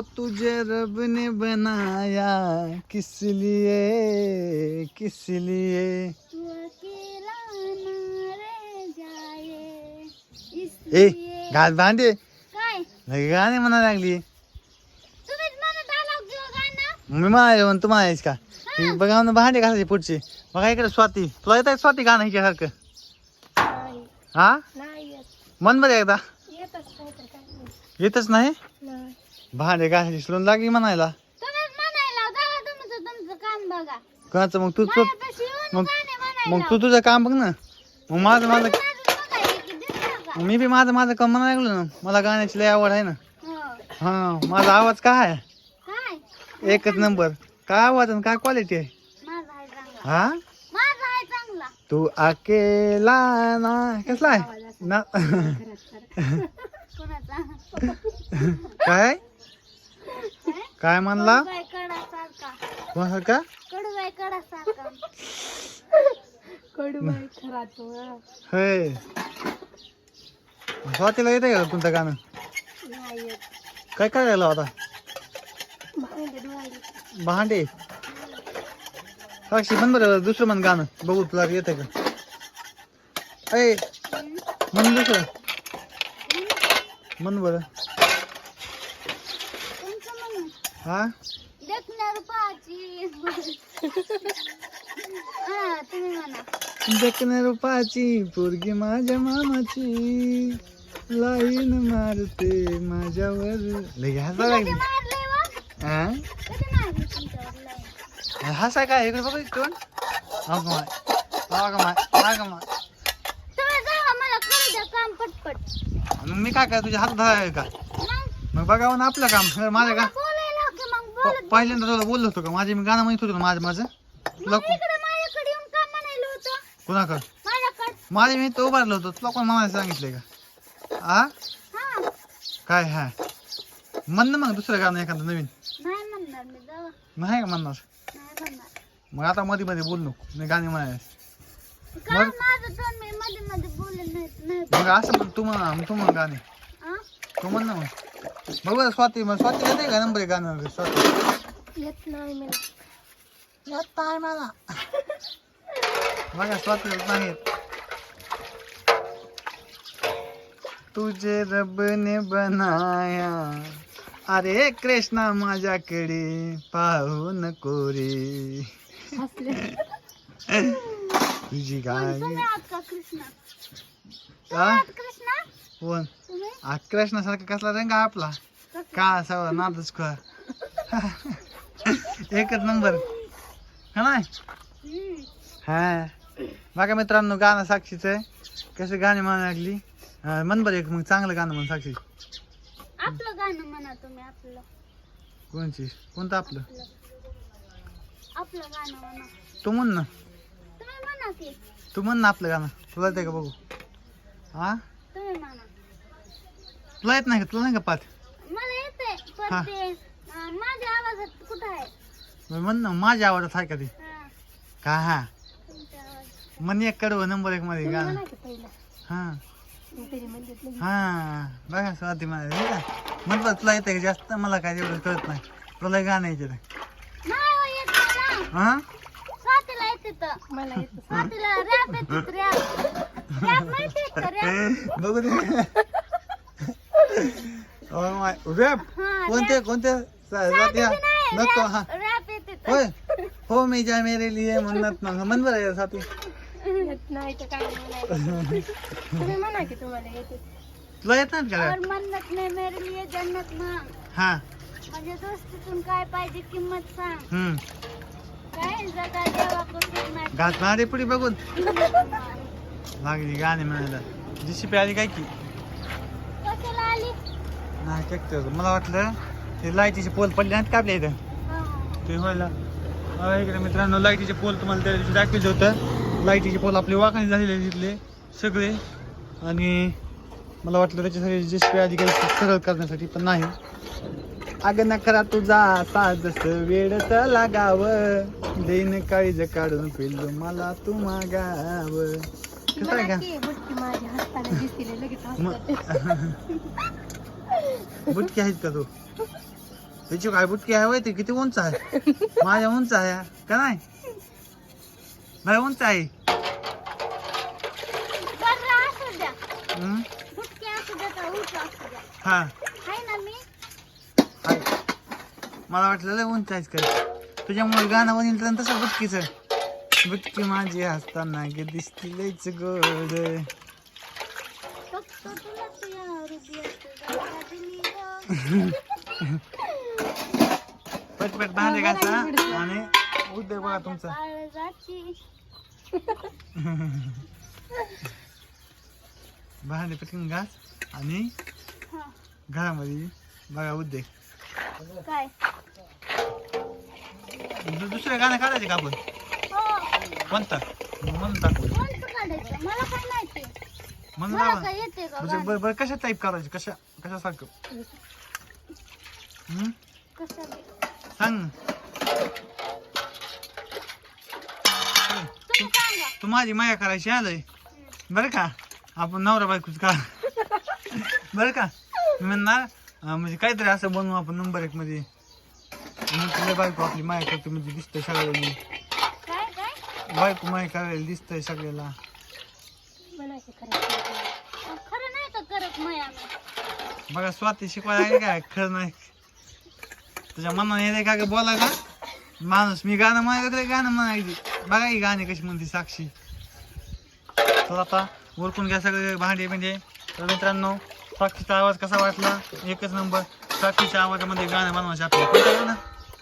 तुझे रब ने बनाया किस लिए किस लिए? ए लगे गाणे म्हणा लागली. मी म्हणाले म्हणून तू म्हणायस का? बघा ना भांडे घासायचे पुढचे. बघा इकडे स्वाती. तुला येत स्वाती गाणं हिच्यासारखं? हा? मन बरं एकदा. येतच नाही? भांडे घासायची सोडून लागली म्हणायला. तुम्हीच म्हणायला जावा तुमचं तुमचं काम बघा. कोणाचं? मग तू तू माझ्यापाशी येऊन मग गाणे म्हणायला मग तू तुझं काम बघ ना. मग माझं माझं बघा का? मी बी माझं माझं काम म्हणायला लागलो ना. मला गाण्याची लय आवड आहे ना. हो. हा माझा आवाज काय आहे? एकच नंबर. काय आवाज आणि काय क्वालिटी आहे? माझा आहे चांगला. हा? माझा आहे चांगला. तू अकेला ना. कसला आहे? ना. कोणाचा? काय? काय म्हणला होय स्वातीला येते का तुमचं गाणं? काय काय राहिला होता भांडे साक्षी म्हण बरं दुसरं म्हण गाणं. बघू तुला येते का? ऐ म्हण दुसरं. म्हण बरं. हा? देखणार पाची. हा तुम्ही म्हणा. पोरगी माझ्या मामाची. लाईन मारते माझ्यावर. लय हसा कधी लागली. मारलंय व? हा? कधी मारली तुमच्यावर? हसा काय? इकडे बघ हा का माय. हा का माय. हा का माय. तुम्ही जावा मला करू द्या काम पटपट. मग मी काय काय तुझ्या हात धराय का? मग? मग बघावं ना आपलं काम. हे माझं का मला बोलायला की मग प- पहिल्यांदा तुला बोललो होतो का? माझे मी गाणं म्हणत होतो ना माझं माझं? तुला मग इकडे माझ्याकडे येऊन काम म्हणायला होतं. कुणाकडं? माझ्याकडे. माझे मी तो उभारलो होतो. तुला कोण म्हणायला सांगितलंय का? हा हा. काय हा. म्हण ना मग दुसरं गाणं एखादं नवीन. नाही म्हणणार मी जावा. नाही का म्हणणार? नाही म्हणणार. मग आता मध्ये मध्ये बोल नको. मी गाणे म्हणायला. काय माझं तोंड मी मध्ये मध्ये बोलले नाही नाही मग असं म्हण तू म्हण तू म्हण गाणे? तू म्हण ना मग. बघ स्वाती मग स्वाती येते का नंबर गाणं? स्वाती. येत नाही मला. येत आहे मला. बघा स्वाती नाही. तुझे रब ने बनाया. अरे कृष्णा माझ्याकडे पाहू नको रे तुझी गाय. कृष्णा? कोण? आ कृष्णासारखा कसला रंग आपला? का असावा नादच का एकच नंबर. हा हम्म. हा. बघा मित्रांनो गाणं साक्षीचं आहे. कसं गाणे म्हणा लागली? म्हण बरं एक मग चांगलं गाणं म्हण साक्षी. आपलं गाणं म्हणा तुम्ही आपलं. कोणची? कोणतं आपलं? आपलं. आपलं गाणं म्हणा. तू म्हण ना. तुम्ही म्हणा की. तू म्हण ना आपलं गाणं. तुला येते का बघू? हा? तुम्ही म्हणा. तुला येत नाही का? तुला नाही का पाठ? मला येते हा. पण ते अं, माझ्या आवाजात कुठं आहे? म्हण ना माझ्या आवाजात आहे का ते? हा, का हा? तुमच्या आवाज म्हण एक कडवं नंबर एक मध्ये गाणं. हा. हा. बघा स्वाती मला म्हटलं तुला येते का जास्त? मला काय एवढं कळत नाही. तुला गाणं यायचं नाही हो, येत मला हा? स्वातीला येते तर स्वातीला येते माहिती आहे का? रॅप बघू दे. रॅप हा कोणते कोणते. नको हा. रॅप होय. हो मी जा मेरे लिए म्हणत मग म्हण बरं या स्वाती येत नाही तर काय म्हणायचं? तुम्ही म्हणा की तुम्हाला येते. तुला येत का और मन्नत नाही मेरे लिए जन्नत ना हा. दोस्तीतून काय पाहिजे किंमत सांग. हम्म. काय जगा देवा कुठे नाही. पुढे बघून. लागली गाणे म्हणायला. जीसीपी आली काय की? नाही ट्रॅक्टर मला वाटलं ते लाईटीचे पोल पडले नाहीत का आपल्या इथं? हा. ते व्हायला. इकडे मित्रांनो लाईटीचे पोल तुम्हाला त्या दिवशी दाखवायचं होतं. लाईटीचे पोल आपले वाखाणे झालेले तिथले सगळे. आणि मला वाटलं त्याच्यासाठी जे आधी काही सरळ करण्यासाठी पण नाही. अगं नखरा तुझा साजस वेळच लागाव. देईन काळीज काढून पिल्लू मला तू मागाव. कसं आहे का? बुटकी आहेत का तू? त्याची काय बुटकी आहे होय ती? किती उंच आहे? माझ्या उंच आहे का नाही? नाही उंच आहे. हम्म? का हा. हाय. मला वाटलं लय उंच आहेस काय तुझ्यामुळे गाणं म्हणेल तर तसं बुटकीच. बुटकी माझी हसताना गे दिसती लयच गोड फक्त तुला तुझ्या हृदयात जागा दिली गं. पटपट भांडे घासा आणि उद्योग बघा तुमचा. भांडे पटकन घास आणि घरामध्ये बघा उद्योग. काय? दुसरं गाणं काढायचे का आपण? हो. कोणतं? म्हणून टाकू मला काय माहिती म्हणून मला लावा. काय येते का म्हणजे? बरं बरं कशा टाईप करायचे? कशा कशासारखं? हम्म? कसं. सांग ना. तुम्ही सांगा. तू माझी माया करायची आलंय बरं का? आपण नवरा बायकोच का बरं का? मी म्हणणार अं, म्हणजे काहीतरी असं बनवू आपण नंबर एक मध्ये. मग तुला बायको आपली माया करते म्हणजे दिसतंय सगळ्यांनी काय काय? बायको माया करायला दिसतंय सगळ्याला. बघा स्वाती शिकवायला आहे काय? खरं नाही. तुझ्या मनाने येते का बोला का? माणूस मी गाणं म्हणायचं तर गाणं म्हणायची. बघा ही गाणी कशी म्हणते साक्षी. तर आता उरकून घ्या सगळे भांडे म्हणजे तर मित्रांनो साक्षीचा आवाज कसा वाटला? एकच नंबर. साक्षीच्या आवाजामध्ये गाणं बनवायचे आपल्याला कोणतं गाणं?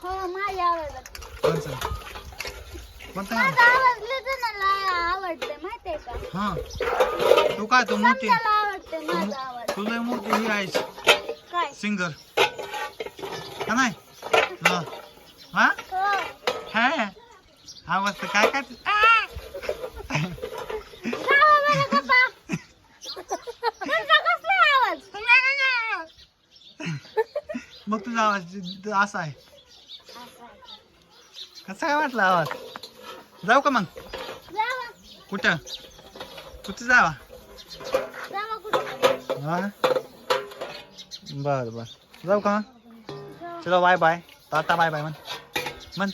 हो कोणतं? कोणतं गाणं? हा. तू काय तू मोठी? आवडते माझा आवाज तुला मोठी ही आहेस काय? सिंगर का नाही? हा. हा? हो. हा. आवाज तर काय काय? जावा बरं गप्पा. तुमचा कसला आवाज? मग तुझा आवाज असा आहे. कसा काय वाटला आवाज? जाऊ का मग? कुठं? कुठं जावा? हा? बर बर. जाऊ का? चलो bye bye tata bye bye म्हण. म्हण.